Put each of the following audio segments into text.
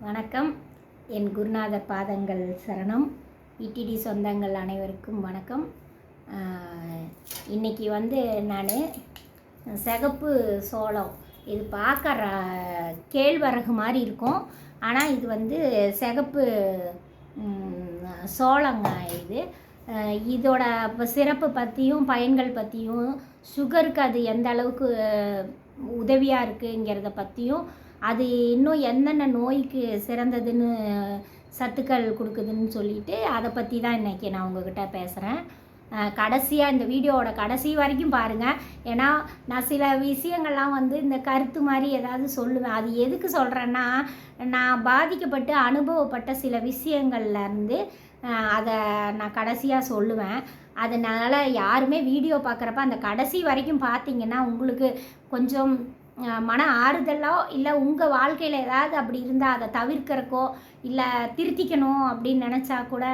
வணக்கம். என் குருநாதர் பாதங்கள் சரணம். இடிடி சொந்தங்கள் அனைவருக்கும் வணக்கம். இன்றைக்கி இன்னைக்கு வந்து நான் சிகப்பு சோளம். இது பார்க்க ர- கேழ்வரகு மாதிரி இருக்கும். ஆனால் இது வந்து சிகப்பு சோளங்க இது. இதோட சிறப்பு பற்றியும் பயன்கள் பற்றியும் சுகருக்கு அது எந்த அளவுக்கு உதவியாக இருக்குங்கிறத பற்றியும் அது இன்னும் என்னென்ன நோய்க்கு சிறந்ததுன்னு சத்துக்கள் கொடுக்குதுன்னு சொல்லிட்டு அதை பற்றி தான் இன்றைக்கி நான் உங்ககிட்ட பேசுகிறேன் கடைசியாக இந்த வீடியோவோட கடைசி வரைக்கும் பாருங்கள் ஏன்னா நான் சில விஷயங்கள்லாம் வந்து இந்த கருத்து மாதிரி ஏதாவது சொல்லுவேன். அது எதுக்கு சொல்கிறேன்னா நான் பாதிக்கப்பட்டு அனுபவப்பட்ட சில விஷயங்கள்லேருந்து அதை நான் கடைசியாக சொல்லுவேன். அதனால் யாருமே வீடியோ பார்க்குறப்ப அந்த கடைசி வரைக்கும் பார்த்தீங்கன்னா உங்களுக்கு கொஞ்சம் மன ஆறுதலோ இல்லை உங்கள் வாழ்க்கையில் ஏதாவது அப்படி இருந்தால் அதை தவிர்க்கறக்கோ இல்லை திருத்திக்கணும் அப்படின்னு நினச்சா கூட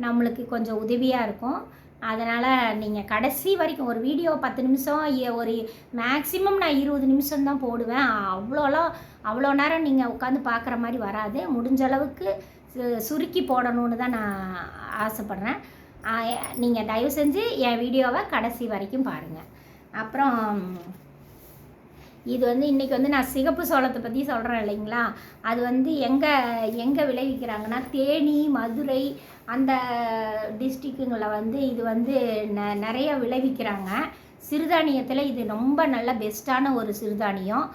நம்மளுக்கு கொஞ்சம் உதவியாக இருக்கும். அதனால் நீங்கள் கடைசி வரைக்கும் ஒரு வீடியோ பத்து நிமிஷம் ஒரு மேக்ஸிமம் நான் இருபது நிமிஷம் தான் போடுவேன். அவ்வளோலாம் அவ்வளோ நேரம் நீங்கள் உட்காந்து பார்க்குற மாதிரி வராது. முடிஞ்ச அளவுக்கு சு- சுருக்கி போடணும்னு தான் நான் ஆசைப்பட்றேன். நீங்கள் தயவு செஞ்சு என் வீடியோவை கடைசி வரைக்கும் பாருங்கள் அப்புறம் இது வந்து இன்றைக்கி வந்து நான் சிகப்பு சோளத்தை பற்றி சொல்கிறேன் இல்லைங்களா? அது வந்து எங்கே எங்கே விளைவிக்கிறாங்கன்னா தேனி மதுரை அந்த டிஸ்ட்ரிக்குங்களில் வந்து இது வந்து ந நிறைய விளைவிக்கிறாங்க. சிறுதானியத்தில் இது ரொம்ப நல்ல பெஸ்ட்டான ஒரு சிறுதானியம்.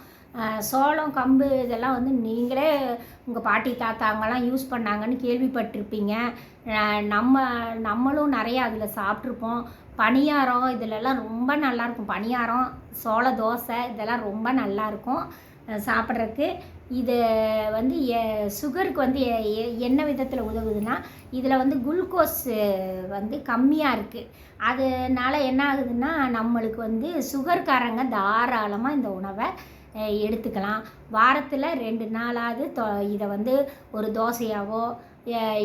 சோளம் கம்பு இதெல்லாம் வந்து நீங்களே உங்கள் பாட்டி தாத்தாங்கெல்லாம் யூஸ் பண்ணாங்கன்னு கேள்விப்பட்டிருப்பீங்க. நம்ம நம்மளும் நிறையா அதில் சாப்பிட்ருப்போம் பணியாரம் இதிலெல்லாம் ரொம்ப நல்லாயிருக்கும். பணியாரம் சோள தோசை இதெல்லாம் ரொம்ப நல்லாயிருக்கும் சாப்பிட்றதுக்கு. இது வந்து சுகருக்கு வந்து எ- எ- என்ன விதத்தில் உதவுதுன்னா இதில் வந்து குளுக்கோஸ் வந்து கம்மியாக இருக்குது அதனால என்ன ஆகுதுன்னா நம்மளுக்கு வந்து சுகர்காரங்க தாராளமாக இந்த உணவை எடுத்துக்கலாம். வாரத்தில் ரெண்டு நாளாவது தொ இதை வந்து ஒரு தோசையாவோ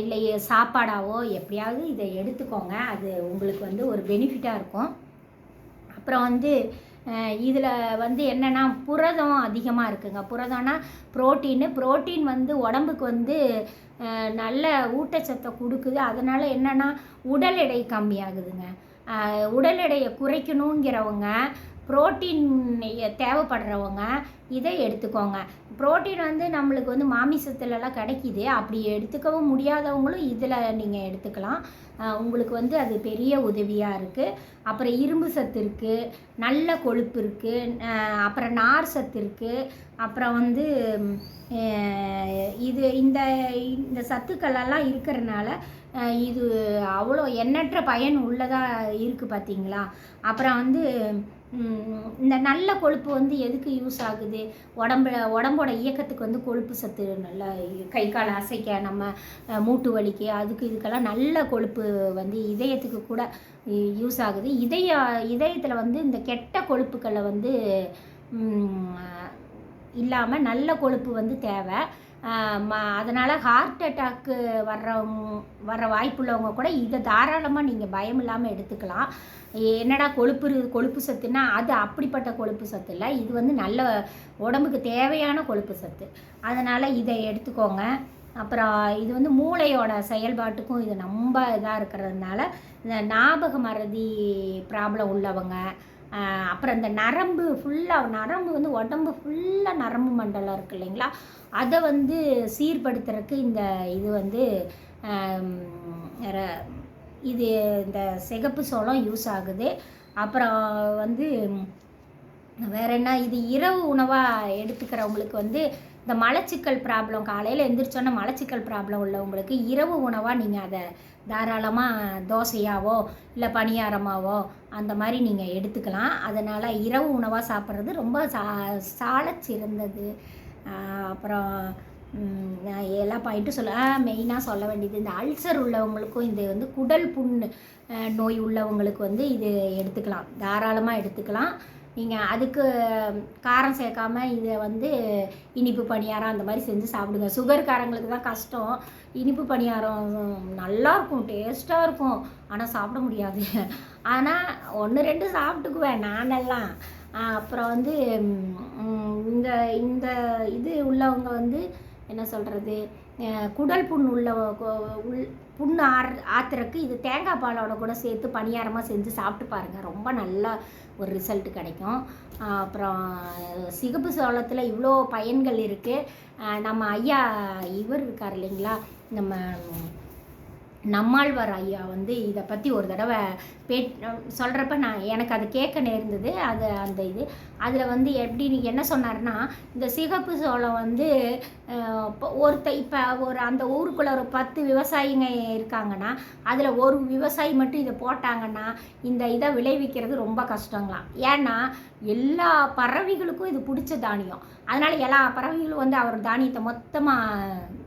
இல்லை சாப்பாடாவோ எப்படியாவது இதை எடுத்துக்கோங்க. அது உங்களுக்கு வந்து ஒரு பெனிஃபிட்டாக இருக்கும். அப்புறம் வந்து இதில் வந்து என்னென்னா புரதம் அதிகமாக இருக்குங்க. புரதம்னா புரோட்டீனு புரோட்டீன் வந்து உடம்புக்கு வந்து நல்ல ஊட்டச்சத்தை கொடுக்குது. அதனால் என்னென்னா உடல் எடை கம்மியாகுதுங்க. உடல் எடையை குறைக்கணுங்கிறவங்க புரோட்டீன் தேவைப்படுறவங்க இதை எடுத்துக்கோங்க. புரோட்டீன் வந்து நம்மளுக்கு வந்து மாமிசத்துலலாம் கிடைக்கிது. அப்படி எடுத்துக்கவும் முடியாதவங்களும் இதில் நீங்கள் எடுத்துக்கலாம். உங்களுக்கு வந்து அது பெரிய உதவியாக இருக்குது அப்புறம் இரும்பு சத்து இருக்குது நல்ல கொழுப்பு இருக்குது அப்புறம் நார் சத்து இருக்குது அப்புறம் வந்து இது இந்த இந்த சத்துக்களெல்லாம் இருக்கிறனால இது அவ்வளோ எண்ணற்ற பயன் உள்ளதாக இருக்குது பார்த்தீங்களா? அப்புறம் வந்து இந்த நல்ல கொழுப்பு வந்து எதுக்கு யூஸ் ஆகுது? உடம்புல உடம்போட இயக்கத்துக்கு வந்து கொழுப்பு சத்து நல்லா கை கால் அசைக்க நம்ம மூட்டு வலிக்கு அதுக்கு இதுக்கெல்லாம் நல்ல கொழுப்பு வந்து இதயத்துக்கு கூட யூஸ் ஆகுது. இதய இதயத்தில் வந்து இந்த கெட்ட கொழுப்புக்களை வந்து இல்லாமல் நல்ல கொழுப்பு வந்து தேவை. அதனால் ஹார்ட் அட்டாக்கு வர்றவங்க வர்ற வாய்ப்புள்ளவங்க கூட இதை தாராளமாக நீங்கள் பயம் இல்லாமல் எடுத்துக்கலாம். என்னடா கொழுப்பு இரு- கொழுப்பு சத்துன்னா அது அப்படிப்பட்ட கொழுப்பு சத்து இல்லை. இது வந்து நல்ல உடம்புக்கு தேவையான கொழுப்பு சத்து. அதனால் இதை எடுத்துக்கோங்க. அப்புறம் இது வந்து மூளையோட செயல்பாட்டுக்கும் இது ரொம்ப இதாக இருக்கிறதுனால இந்த ஞாபக மறதி ப்ராப்ளம் உள்ளவங்க அப்புறம் இந்த நரம்பு ஃபுல்லாக நரம்பு வந்து உடம்பு ஃபுல்லாக நரம்பு மண்டலம் இருக்கு இல்லைங்களா? அதை வந்து சீர்படுத்துறதுக்கு இந்த இது வந்து இது இந்த சிகப்பு சோளம் யூஸ் ஆகுது. அப்புறம் வந்து வேற என்ன இது இரவு உணவாக எடுத்துக்கிறவங்களுக்கு வந்து இந்த மலச்சிக்கல் ப்ராப்ளம் காலையில் எந்திரிச்சோன்னா மலச்சிக்கல் ப்ராப்ளம் உள்ளவங்களுக்கு இரவு உணவாக நீங்கள் அதை தாராளமாக தோசையாவோ இல்லை பணியாரமாவோ அந்த மாதிரி நீங்கள் எடுத்துக்கலாம். அதனால் இரவு உணவாக சாப்பிட்றது ரொம்ப சா சாலச் சிறந்தது. அப்புறம் எல்லா பாயிண்ட்டும் சொல்ல மெயினாக சொல்ல வேண்டியது இந்த அல்சர் உள்ளவங்களுக்கும் இது வந்து குடல் புண் நோய் உள்ளவங்களுக்கு வந்து இது எடுத்துக்கலாம். தாராளமாக எடுத்துக்கலாம். நீங்கள் அதுக்கு காரம் சேர்க்காம இதை வந்து இனிப்பு பணியாரம் அந்த மாதிரி செஞ்சு சாப்பிடுங்க. சுகர்காரங்களுக்கு தான் கஷ்டம். இனிப்பு பணியாரம் நல்லாயிருக்கும் டேஸ்ட்டாக இருக்கும். ஆனால் சாப்பிட முடியாது. ஆனால் ஒன்று ரெண்டு சாப்பிட்டுக்குவேன் நானெல்லாம். அப்புறம் வந்து இந்த இந்த இது உள்ளவங்க வந்து என்ன சொல்கிறது குடல் புண் உள்ள உள் புண் ஆறு ஆத்துறக்கு இது தேங்காய் பாலோட கூட சேர்த்து பணியாரமாக செஞ்சு சாப்பிட்டு பாருங்கள் ரொம்ப நல்ல ஒரு ரிசல்ட் கிடைக்கும். அப்புறம் சிகப்பு சோளத்தில் இவ்வளோ பயன்கள் இருக்குது நம்ம ஐயா இவர் இருக்கார் இல்லைங்களா? நம்ம நம்மாழ்வார் ஐயா வந்து இதை பற்றி ஒரு தடவை பே சொல்கிறப்ப நான் எனக்கு அது கேட்க நேர்ந்தது. அது அந்த இது. அதில் வந்து எப்படி என்ன சொன்னார்னா இந்த சிகப்பு சோளம் வந்து இப்போ ஒருத்த இப்போ ஒரு அந்த ஊருக்குள்ளே ஒரு பத்து விவசாயிங்க இருக்காங்கன்னா அதில் ஒரு விவசாயி மட்டும் இதை போட்டாங்கன்னா இந்த இதை விளைவிக்கிறது ரொம்ப கஷ்டங்களாம். ஏன்னா எல்லா பறவைகளுக்கும் இது பிடிச்ச தானியம். அதனால் எல்லா பறவைகளும் வந்து அவர் தானியத்தை மொத்தமாக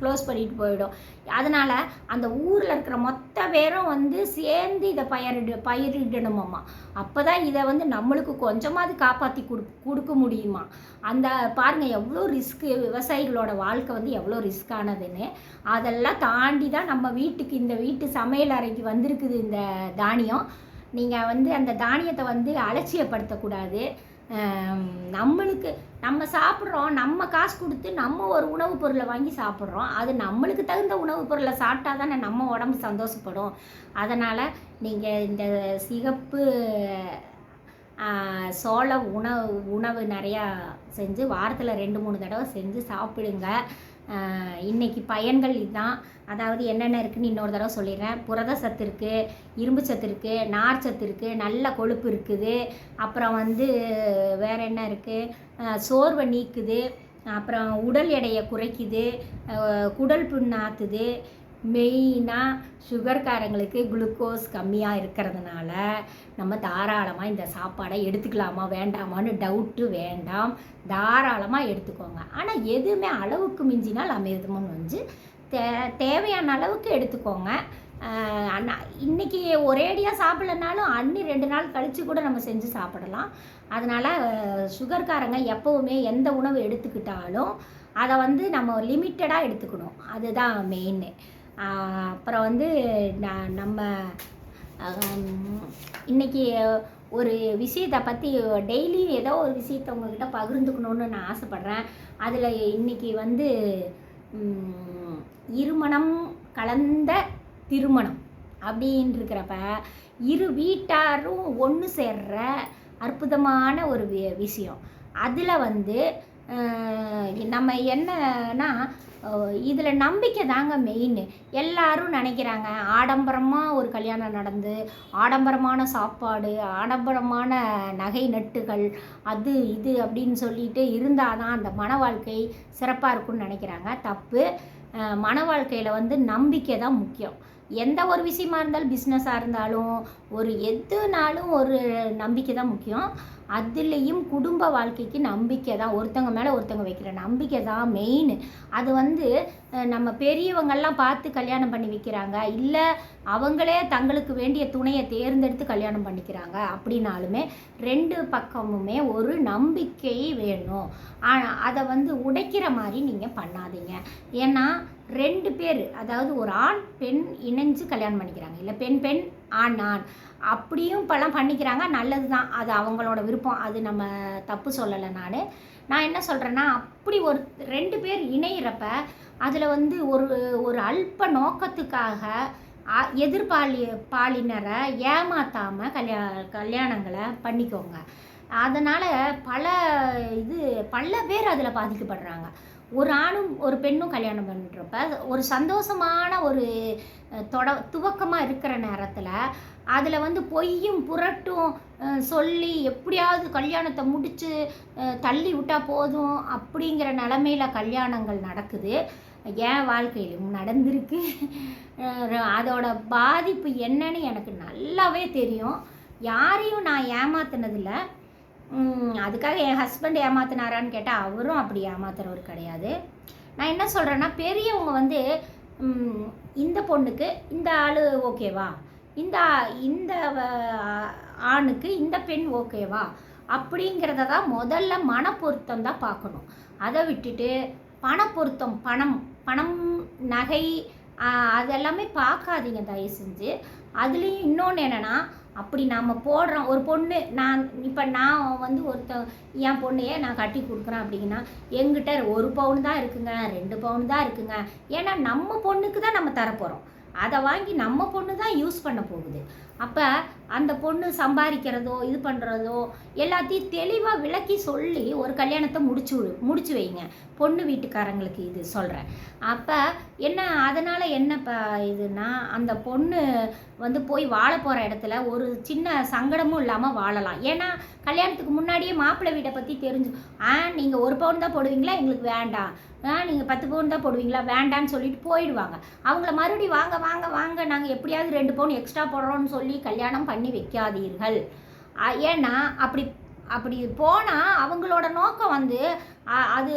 க்ளோஸ் பண்ணிட்டு போயிடும். அதனால் அந்த ஊரில் இருக்கிற மொத்த பேரும் வந்து சேர்ந்து இதை பயிரிடு பயிரிடணுமாம்மா அப்போ தான் இதை வந்து நம்மளுக்கு கொஞ்சமாவது காப்பாற்றி கொடு கொடுக்க முடியுமா? அந்த பாருங்கள் எவ்வளோ ரிஸ்க்கு விவசாயிகளோட வாழ்க்கை வந்து எவ்வளோ ரிஸ்க்கானதுன்னு அதெல்லாம் தாண்டி தான் நம்ம வீட்டுக்கு இந்த வீட்டு சமையல் அறைக்கு வந்திருக்குது இந்த தானியம். நீங்கள் வந்து அந்த தானியத்தை வந்து அலட்சியப்படுத்தக்கூடாது. நம்மளுக்கு நம்ம சாப்பிட்றோம் நம்ம காசு கொடுத்து நம்ம ஒரு உணவுப் பொருளை வாங்கி சாப்பிட்றோம். அது நம்மளுக்கு தகுந்த உணவுப் பொருளை சாப்பிட்டா தானே நம்ம உடம்பு சந்தோஷப்படும். அதனால் நீங்கள் இந்த சிகப்பு சோள உணவு உணவு நிறையா செஞ்சு வாரத்தில் ரெண்டு மூணு தடவை செஞ்சு சாப்பிடுங்க. இன்றைக்கி இன்னைக்கு பயன்கள் இதுதான். அதாவது என்னென்ன இருக்குதுன்னு இன்னொரு தடவை சொல்லிடுறேன். புரத சத்து இருக்குது இரும்பு சத்து இருக்குது நார் சத்து இருக்குது நல்ல கொழுப்பு இருக்குது. அப்புறம் வந்து வேறு என்ன இருக்குது சோர்வை நீக்குது. அப்புறம் உடல் எடையை குறைக்குது. குடல் புண்ணாத்துது. மெயினாக சுகர்காரங்களுக்கு குளுக்கோஸ் கம்மியாக இருக்கிறதுனால நம்ம தாராளமாக இந்த சாப்பாடை எடுத்துக்கலாமா வேண்டாமான்னு டவுட்டு வேண்டாம். தாராளமாக எடுத்துக்கோங்க. ஆனால் எதுவுமே அளவுக்கு மிஞ்சினால் அமிர்தமும் வந்து தே தேவையான அளவுக்கு எடுத்துக்கோங்க. அண்ணா இன்னைக்கு ஒரேடியாக சாப்பிடலனாலும் அன்னி ரெண்டு நாள் கழித்து கூட நம்ம செஞ்சு சாப்பிடலாம். அதனால் சுகர்காரங்க எப்போவுமே எந்த உணவு எடுத்துக்கிட்டாலும் அதை வந்து நம்ம லிமிட்டடாக எடுத்துக்கணும். அதுதான் மெயின்னு அப்புறம் வந்து நான் நம்ம இன்றைக்கி ஒரு விஷயத்தை பற்றி டெய்லி ஏதோ ஒரு விஷயத்தை உங்ககிட்ட பகிர்ந்துக்கணுன்னு நான் ஆசைப்பட்றேன். அதில் இன்னைக்கு வந்து இருமணம் கலந்த திருமணம் அப்படின்னு இருக்கிறப்ப இரு வீட்டாரும் ஒன்று சேர்ற அற்புதமான ஒரு வி- விஷயம். அதில் வந்து நம்ம என்னன்னா இதில் நம்பிக்கை தாங்க மெயின் எல்லாரும் நினைக்கிறாங்க ஆடம்பரமாக ஒரு கல்யாணம் நடந்து ஆடம்பரமான சாப்பாடு ஆடம்பரமான நகை நட்டுகள் அது இது அப்படின்னு சொல்லிட்டு இருந்தால் தான் அந்த மன வாழ்க்கை சிறப்பாக இருக்கும்னு நினைக்கிறாங்க. தப்பு. மன வாழ்க்கையில் வந்து நம்பிக்கை தான் முக்கியம். எந்த ஒரு விஷயமா இருந்தாலும் பிஸ்னஸாக இருந்தாலும் ஒரு எதுனாலும் ஒரு நம்பிக்கை தான் முக்கியம். அதுலேயும் குடும்ப வாழ்க்கைக்கு நம்பிக்கை தான். ஒருத்தவங்க மேலே ஒருத்தவங்க வைக்கிற நம்பிக்கை தான் மெயின் அது வந்து நம்ம பெரியவங்கள்லாம் பார்த்து கல்யாணம் பண்ணி வைக்கிறாங்க. இல்லை அவங்களே தங்களுக்கு வேண்டிய துணையை தேர்ந்தெடுத்து கல்யாணம் பண்ணிக்கிறாங்க அப்படின்னாலுமே ரெண்டு பக்கமுமே ஒரு நம்பிக்கை வேணும். ஆனால் அதை வந்து உடைக்கிற மாதிரி நீங்கள் பண்ணாதீங்க. ஏன்னா ரெண்டு பேர் அதாவது ஒரு ஆண் பெண் இணைஞ்சு கல்யாணம் பண்ணிக்கிறாங்க. இல்லை பெண் பெண் ஆண் ஆண். அப்படியும் இப்போல்லாம் பண்ணிக்கிறாங்க. நல்லது தான் அது அவங்களோட விருப்பம். அது நம்ம தப்பு சொல்லலை நான். நான் என்ன சொல்கிறேன்னா அப்படி ஒரு ரெண்டு பேர் இணையிறப்ப அதில் வந்து ஒரு ஒரு அல்ப நோக்கத்துக்காக எதிர்பாலி பாலினரை ஏமாத்தாமல் கல்யா கல்யாணங்களை பண்ணிக்கோங்க. அதனால் பல இது பல பேர் அதில் பாதிக்கப்படுறாங்க. ஒரு ஆணும் ஒரு பெண்ணும் கல்யாணம் பண்ணுறப்ப ஒரு சந்தோஷமான ஒரு தொட துவக்கமாக இருக்கிற நேரத்தில் அதில் வந்து பொய்யும் புரட்டும் சொல்லி எப்படியாவது கல்யாணத்தை முடித்து தள்ளி விட்டால் போதும் அப்படிங்கிற நிலமையில கல்யாணங்கள் நடக்குது. என் வாழ்க்கையிலும் நடந்திருக்கு. அதோட பாதிப்பு என்னன்னு எனக்கு நல்லாவே தெரியும். யாரையும் நான் ஏமாத்தினதில்லை. அதுக்காக என் ஹஸ்பண்ட் ஏமாத்தினாரான்னு கேட்டால் அவரும் அப்படி ஏமாத்துறவர் கிடையாது. நான் என்ன சொல்கிறேன்னா பெரியவங்க வந்து இந்த பொண்ணுக்கு இந்த ஆள் ஓகேவா இந்த இந்த ஆணுக்கு இந்த பெண் ஓகேவா அப்படிங்கிறத தான் முதல்ல மனப்பொருத்தம் தான் பார்க்கணும். அதை விட்டுட்டு பணப்பொருத்தம் பணம் பணம் நகை அதெல்லாமே பார்க்காதீங்க தயவு செஞ்சு. அதுலேயும் இன்னொன்று என்னென்னா அப்படி நாம் போடுறோம். ஒரு பொண்ணு நான் இப்போ நான் வந்து ஒருத்த என் பொண்ணையே நான் கட்டி கொடுக்குறேன் அப்படின்னா எங்கிட்ட ஒரு பவுன் தான் இருக்குங்க ரெண்டு பவுன் தான் இருக்குங்க. ஏன்னா நம்ம பொண்ணுக்கு தான் நம்ம தரப்போகிறோம் அதை வாங்கி நம்ம பொண்ணு தான் யூஸ் பண்ண போகுது. அப்போ அந்த பொண்ணு சம்பாதிக்கிறதோ இது பண்ணுறதோ எல்லாத்தையும் தெளிவாக விளக்கி சொல்லி ஒரு கல்யாணத்தை முடிச்சு விடு முடிச்சு வைங்க. பொண்ணு வீட்டுக்காரங்களுக்கு இது சொல்கிறேன் அப்போ என்ன அதனால் என்ன இப்போ இதுனா அந்த பொண்ணு வந்து போய் வாழ போகிற இடத்துல ஒரு சின்ன சங்கடமும் இல்லாமல் வாழலாம். ஏன்னா கல்யாணத்துக்கு முன்னாடியே மாப்பிள்ளை வீட்டை பற்றி தெரிஞ்சு ஆ நீங்கள் ஒரு பவுன் தான் போடுவீங்களா? எங்களுக்கு வேண்டாம். நீங்கள் பத்து பவுன் தான் போடுவீங்களா? வேண்டான்னு சொல்லிட்டு போயிடுவாங்க. அவங்கள மறுபடியும் வாங்க வாங்க வாங்க நாங்கள் எப்படியாவது ரெண்டு பவுன் எக்ஸ்ட்ரா போடுறோம்னு சொல்லி கல்யாணம் பண்ணி வைக்காதீர்கள். ஏன்னா அப்படி அப்படி போனால் அவங்களோட நோக்கம் வந்து அது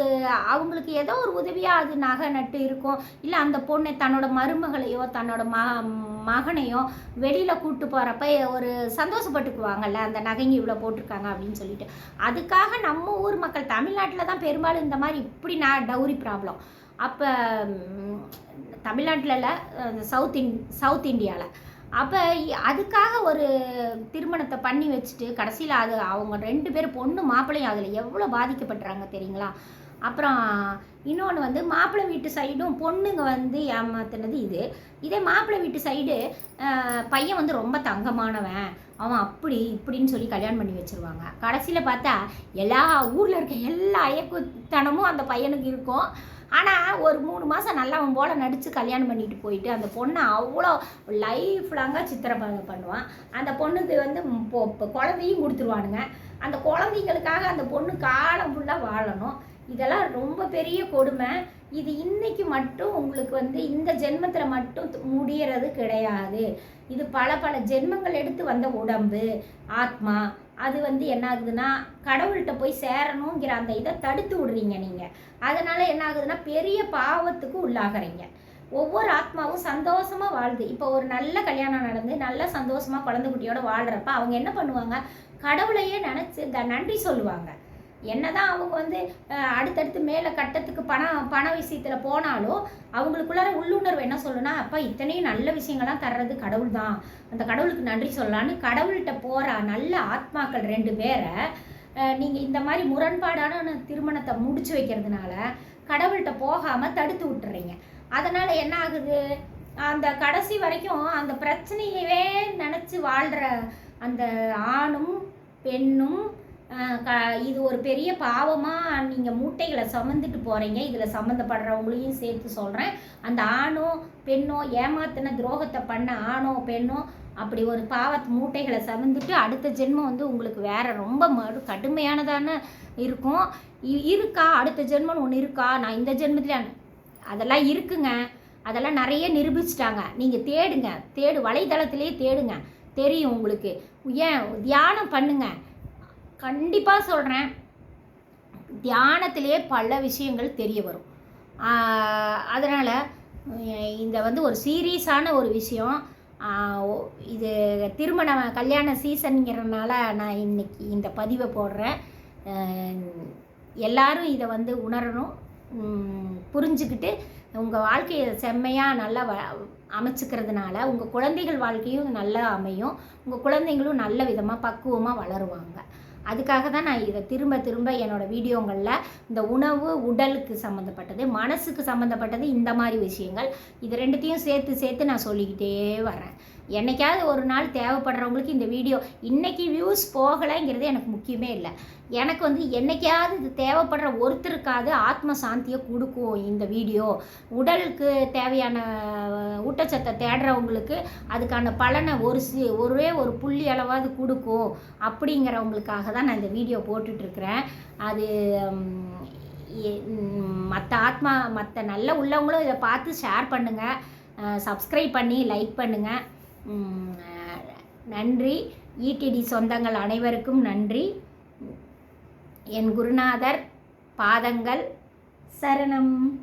அவங்களுக்கு ஏதோ ஒரு உதவியாக அது நகை நட்டு இருக்கும். இல்லை அந்த பொண்ணை தன்னோட மருமகளையோ தன்னோட ம மகனையும் வெளியில் கூப்பிட்டு போகிறப்ப ஒரு சந்தோஷப்பட்டுக்குவாங்கல்ல அந்த நகைங்க இவ்வளோ போட்டிருக்காங்க அப்படின்னு சொல்லிட்டு. அதுக்காக நம்ம ஊர் மக்கள் தமிழ்நாட்டில் தான் பெரும்பாலும் இந்த மாதிரி இப்படி நான் டவுரி ப்ராப்ளம். அப்போ தமிழ்நாட்டில் இல்லை சவுத் இன் சவுத் இந்தியாவில் அப்போ அதுக்காக ஒரு திருமணத்தை பண்ணி வச்சுட்டு கடைசியில் அது அவங்க ரெண்டு பேரும் பொண்ணு மாப்பிள்ளையும் அதில் எவ்வளோ பாதிக்கப்படுறாங்க தெரியுங்களா? அப்புறம் இன்னொன்று வந்து மாப்பிள்ளை வீட்டு சைடும் பொண்ணுங்க வந்து ஏமாத்தினது இது. இதே மாப்பிள்ளை வீட்டு சைடு பையன் வந்து ரொம்ப தங்கமானவன். அவன் அப்படி இப்படின்னு சொல்லி கல்யாணம் பண்ணி வச்சிருவாங்க. கடைசியில் பார்த்தா எல்லா ஊரில் இருக்க எல்லா அயக்குத்தனமும் அந்த பையனுக்கு இருக்கும். ஆனால் ஒரு மூணு மாதம் நல்லா அவன் போல் நடித்து கல்யாணம் பண்ணிட்டு போயிட்டு அந்த பொண்ணை அவ்வளோ லைஃப் லாங்காக சித்திரவதை பண்ணுவான். அந்த பொண்ணுக்கு வந்து இப்போ குழந்தையும் கொடுத்துருவானுங்க. அந்த குழந்தைங்களுக்காக அந்த பொண்ணு காலம் ஃபுல்லாக வாழணும். இதெல்லாம் ரொம்ப பெரிய கொடுமை. இது இன்னைக்கு மட்டும் உங்களுக்கு வந்து இந்த ஜென்மத்தில் மட்டும் முடியறது கிடையாது. இது பல பல ஜென்மங்கள் எடுத்து வந்த உடம்பு ஆத்மா. அது வந்து என்ன ஆகுதுன்னா கடவுள்கிட்ட போய் சேரணுங்கிற அந்த இதை தடுத்து விடுறீங்க நீங்கள் அதனால் என்ன ஆகுதுன்னா பெரிய பாவத்துக்கு உள்ளாகிறீங்க. ஒவ்வொரு ஆத்மாவும் சந்தோஷமாக வாழுது. இப்போ ஒரு நல்ல கல்யாணம் நடந்து நல்ல சந்தோஷமாக குழந்தை குட்டியோட வாழ்கிறப்ப அவங்க என்ன பண்ணுவாங்க? கடவுளையே நினச்சி த நன்றி சொல்லுவாங்க. என்னதான் அவங்க வந்து அடுத்தடுத்து மேலே கட்டத்துக்கு பணம் பண விஷயத்தில் போனாலும் அவங்களுக்குள்ளார உள்ளுணர்வு என்ன சொல்லுன்னா அப்போ இத்தனையும் நல்ல விஷயங்கள்லாம் தர்றது கடவுள் தான் அந்த கடவுளுக்கு நன்றி சொல்லலான்னு கடவுள்கிட்ட போகிற நல்ல ஆத்மாக்கள் ரெண்டு பேரை நீங்கள் இந்த மாதிரி முரண்பாடான திருமணத்தை முடிச்சு வைக்கிறதுனால கடவுள்கிட்ட போகாமல் தடுத்து விட்டுறீங்க. அதனால் என்ன ஆகுது? அந்த கடைசி வரைக்கும் அந்த பிரச்சனையவே நினச்சி வாழ்கிற அந்த ஆணும் பெண்ணும் இது ஒரு பெரிய பாவமாக நீங்கள் மூட்டைகளை சுமந்துட்டு போகிறீங்க இதில் சம்மந்தப்படுறவங்களையும் சேர்த்து சொல்கிறேன் அந்த ஆணோ பெண்ணோ ஏமாத்தின துரோகத்தை பண்ண ஆணோ பெண்ணோ அப்படி ஒரு பாவத்து மூட்டைகளை சமந்துட்டு அடுத்த ஜென்மம் வந்து உங்களுக்கு வேற ரொம்ப மறு கடுமையானதான இருக்கும். இ- இருக்கா? அடுத்த ஜென்மம் ஒன்று இருக்கா? நான் இந்த ஜென்மத்தில் அதெல்லாம் இருக்குங்க. அதெல்லாம் நிறைய நிரூபிச்சிட்டாங்க. நீங்கள் தேடுங்க. தேடு வலைதளத்திலே தேடுங்க. தெரியும் உங்களுக்கு. ஏன்? தியானம் பண்ணுங்கள் கண்டிப்பாக சொல்கிறேன் தியானத்திலே பல விஷயங்கள் தெரிய வரும். அதனால் இந்த வந்து ஒரு சீரியஸான ஒரு விஷயம். இது திருமண கல்யாண சீசனுங்கிறதுனால நான் இன்னைக்கு இந்த பதிவை போடுறேன். எல்லாரும் இதை வந்து உணரணும். புரிஞ்சுக்கிட்டு உங்கள் வாழ்க்கையை செம்மையாக நல்லா வ அமைச்சுக்கிறதுனால உங்கள் குழந்தைகள் வாழ்க்கையும் நல்லா அமையும். உங்கள் குழந்தைங்களும் நல்ல விதமாக பக்குவமாக வளருவாங்க. அதுக்காக தான் நான் இதை திரும்ப திரும்ப என்னோட வீடியோங்களில் இந்த உணவு உடலுக்கு சம்மந்தப்பட்டது மனசுக்கு சம்மந்தப்பட்டது இந்த மாதிரி விஷயங்கள். இது ரெண்டுத்தையும் சேர்த்து சேர்த்து நான் சொல்லிக்கிட்டே வரேன் என்னைக்காவது ஒரு நாள் தேவைப்படுறவங்களுக்கு இந்த வீடியோ இன்றைக்கி வியூஸ் போகலைங்கிறது எனக்கு முக்கியமே இல்லை. எனக்கு வந்து என்னைக்காவது இது தேவைப்படுற ஒருத்தருக்காவது ஆத்ம சாந்தியை கொடுக்கும் இந்த வீடியோ. உடலுக்கு தேவையான ஊட்டச்சத்தை தேடுறவங்களுக்கு அதுக்கான பலனை ஒரு சி ஒரே ஒரு புள்ளி அளவாவது கொடுக்கும் அப்படிங்கிறவங்களுக்காக தான் நான் இந்த வீடியோ போட்டுட்ருக்கிறேன். அது மற்ற ஆத்மா மற்ற நல்ல உள்ளவங்களும் இதை பார்த்து ஷேர் பண்ணுங்கள் சப்ஸ்கிரைப் பண்ணி லைக் பண்ணுங்கள் நன்றி. ஈடிடி சொந்தங்கள் அனைவருக்கும் நன்றி. என் குருநாதர் பாதங்கள் சரணம்.